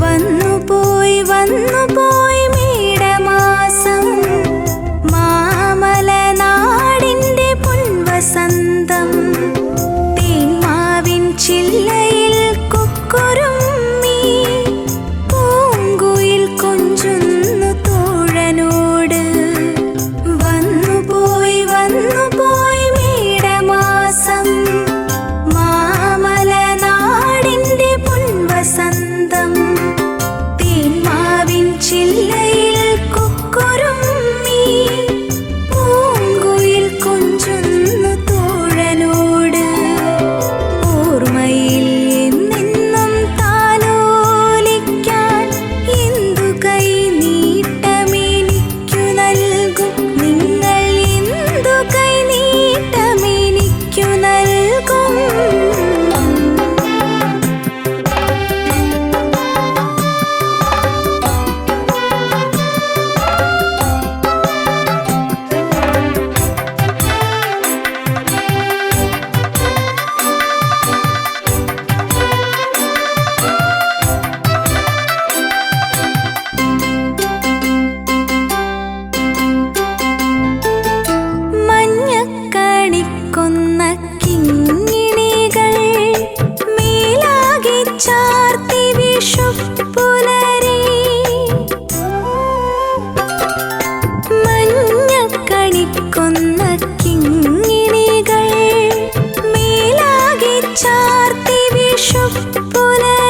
വന്നു പോയി വന്നു പോയി মনে